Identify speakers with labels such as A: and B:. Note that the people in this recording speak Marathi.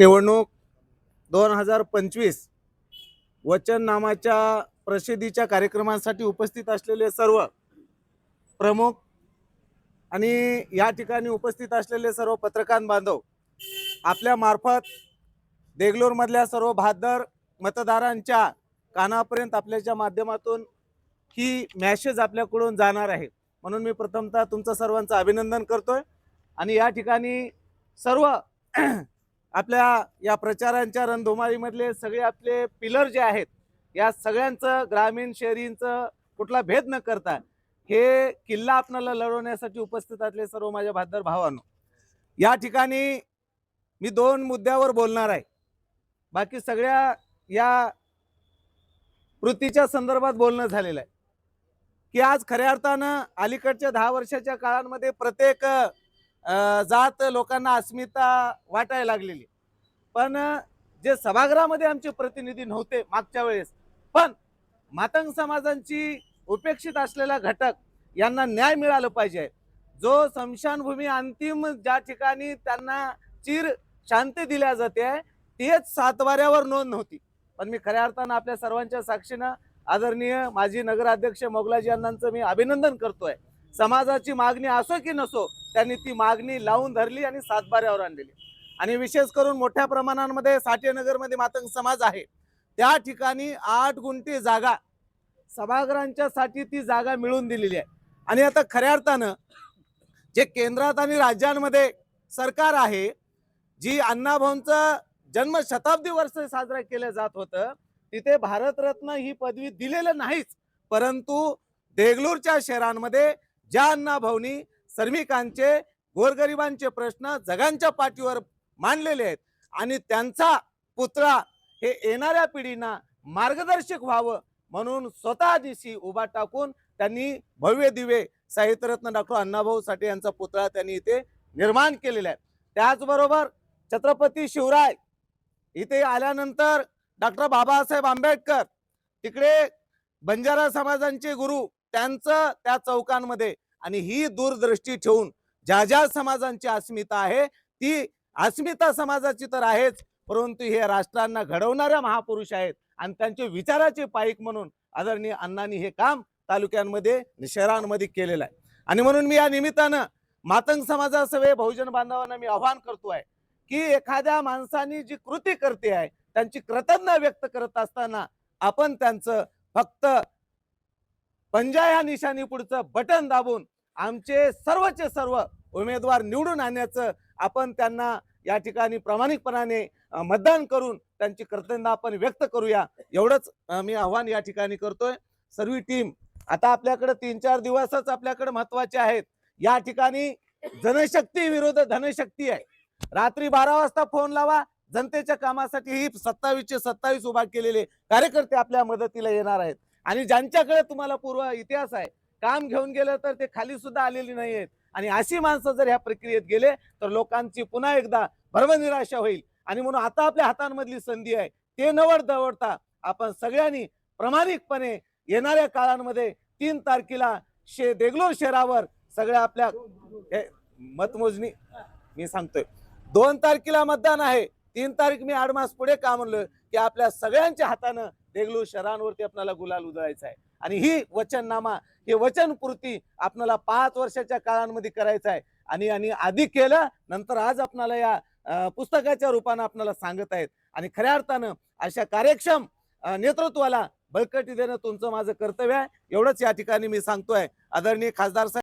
A: निवडणूक दोन हजार पंचवीस वचन नामाच्या प्रसिद्धीच्या कार्यक्रमासाठी उपस्थित असलेले सर्व प्रमुख आणि या ठिकाणी उपस्थित असलेले सर्व पत्रकार बांधव आपल्या मार्फत देगलूरमधल्या सर्व बहादर मतदारांच्या कानापर्यंत आपल्याच्या माध्यमातून ही मॅसेज आपल्याकडून जाणार आहे. म्हणून मी प्रथमतः तुमचं सर्वांचं अभिनंदन करतोय आणि या ठिकाणी सर्व आपल्या या प्रचारांच्या रणधुमाळीमधले सगळे आपले पिलर जे आहेत या सगळ्यांचं ग्रामीण शहरींचं कुठला भेद न करता हे किल्ला आपणाला लढवण्यासाठी उपस्थित असले सर्व माझ्या भादर भावांनो. या ठिकाणी मी दोन मुद्द्यावर बोलणार आहे. बाकी सगळ्या या वृत्तीच्या संदर्भात बोलणं झालेलं आहे. की आज खऱ्या अर्थानं अलीकडच्या दहा वर्षाच्या काळांमध्ये प्रत्येक जात लोकांना अस्मिता वाटायला लागलेली. पण जे सभागृहामध्ये आमचे प्रतिनिधी नव्हते मागच्या वेळेस पण मातंग समाजांची उपेक्षित असलेला घटक यांना न्याय मिळालं पाहिजे. जो स्मशानभूमी अंतिम ज्या ठिकाणी त्यांना चिर शांती दिल्या जाते तेच सातवाऱ्यावर नोंद नव्हती. पण मी खऱ्या अर्थानं आपल्या सर्वांच्या साक्षीनं आदरणीय माजी नगराध्यक्ष मोगलाजी अण्णांचं मी अभिनंदन करतोय. समाजाची मागणी असो की नसो त्यांनी ती मागणी लावून धरली आणि सातबाऱ्यावर आणलेली. आणि विशेष करून मोठ्या प्रमाणामध्ये साठेनगरमध्ये मातंग समाज आहे. त्या ठिकाणी आठ गुंठी जागा सभागृहांच्यासाठी ती जागा मिळून दिलेली आहे. आणि आता खऱ्या अर्थानं जे केंद्रात आणि राज्यांमध्ये सरकार आहे जी अण्णाभाऊंचं जन्म शताब्दी वर्ष साजरा केलं जात होतं तिथे भारतरत्न ही पदवी दिलेलं नाहीच. परंतु देगलूरच्या शहरांमध्ये ज्या अण्णाभाऊनी श्रमिकांचे गोरगरिबांचे प्रश्न जगांच्या पाठीवर मांडलेले आहेत. आणि त्यांचा पुतळा हे येणाऱ्या पिढींना मार्गदर्शक व्हावं म्हणून स्वतः दिशी उभा टाकून त्यांनी भव्य दिवे साहित्यरत्न डॉक्टर अण्णाभाऊ साठे यांचा पुतळा त्यांनी इथे निर्माण केलेला आहे. त्याचबरोबर छत्रपती शिवराय इथे आल्यानंतर डॉक्टर बाबासाहेब आंबेडकर तिकडे बंजारा समाजांचे गुरु त्यांचं त्या चौकांमध्ये आणि ही दूरदृष्टी ठेवून ज्या ज्या समाजांची अस्मिता आहे ती अस्मिता समाजाची तर आहेच परंतु हे राष्ट्रांना घडवणाऱ्या महापुरुष आहेत आणि त्यांचे विचाराचे पाईक म्हणून आदरणीय अण्णांनी हे काम तालुक्यांमध्ये शहरांमध्ये केलेलं आहे. आणि म्हणून मी या निमित्तानं मातंग समाजासवे बहुजन बांधवांना मी आव्हान आहे की एखाद्या माणसाने जी कृती करते आहे त्यांची कृतज्ञ व्यक्त करत असताना आपण त्यांचं फक्त पंजा या निशाणी पुढचं बटन दाबून आमचे सर्वचे सर्व उमेदवार निवडून आणण्याचं आपण त्यांना या ठिकाणी प्रामाणिकपणाने मतदान करून त्यांची कृतज्ञता आपण व्यक्त करूया. एवढंच मी आव्हान या ठिकाणी करतोय. सर्व टीम आता आपल्याकडे तीन चार दिवसच आपल्याकडे महत्त्वाचे आहेत. या ठिकाणी जनशक्ती विरुद्ध धनशक्ती आहे. रात्री बारा वाजता फोन लावा. जनतेच्या कामासाठी ही सत्तावीसचे सत्तावीस उभा केलेले कार्यकर्ते आपल्या मदतीला येणार आहेत. आणि ज्यांच्याकडे तुम्हाला पूर्व इतिहास आहे काम घेऊन गेलं तर ते खाली सुद्धा आलेली नाहीयेत. आणि अशी माणसं जर ह्या प्रक्रियेत गेले तर लोकांची पुन्हा एकदा भर्मनिराशा होईल. आणि म्हणून आता आपल्या हातांमधली संधी आहे ते नवड दवडता आपण सगळ्यांनी प्रामाणिकपणे येणाऱ्या काळांमध्ये तीन तारखेला शे देगलोर शहरावर सगळ्या आपल्या मतमोजणी मी सांगतोय. दोन तारखेला मतदान आहे. तीन तारीख मी आठ मास पुढे का म्हणलोय की आपल्या सगळ्यांच्या हातानं देगलू शहरांवरती आपल्याला गुलाल उधळायचा आहे. आणि ही वचननामा हे वचनपूर्ती आपल्याला पाच वर्षाच्या काळांमध्ये करायचं आहे. आणि आणि आधी केलं नंतर आज आपल्याला या पुस्तकाच्या रूपानं आपल्याला सांगत आहेत. आणि खऱ्या अर्थानं अशा कार्यक्षम नेतृत्वाला बळकटी देणं तुमचं माझं कर्तव्य आहे. एवढंच या ठिकाणी मी सांगतोय. आदरणीय खासदार साहेब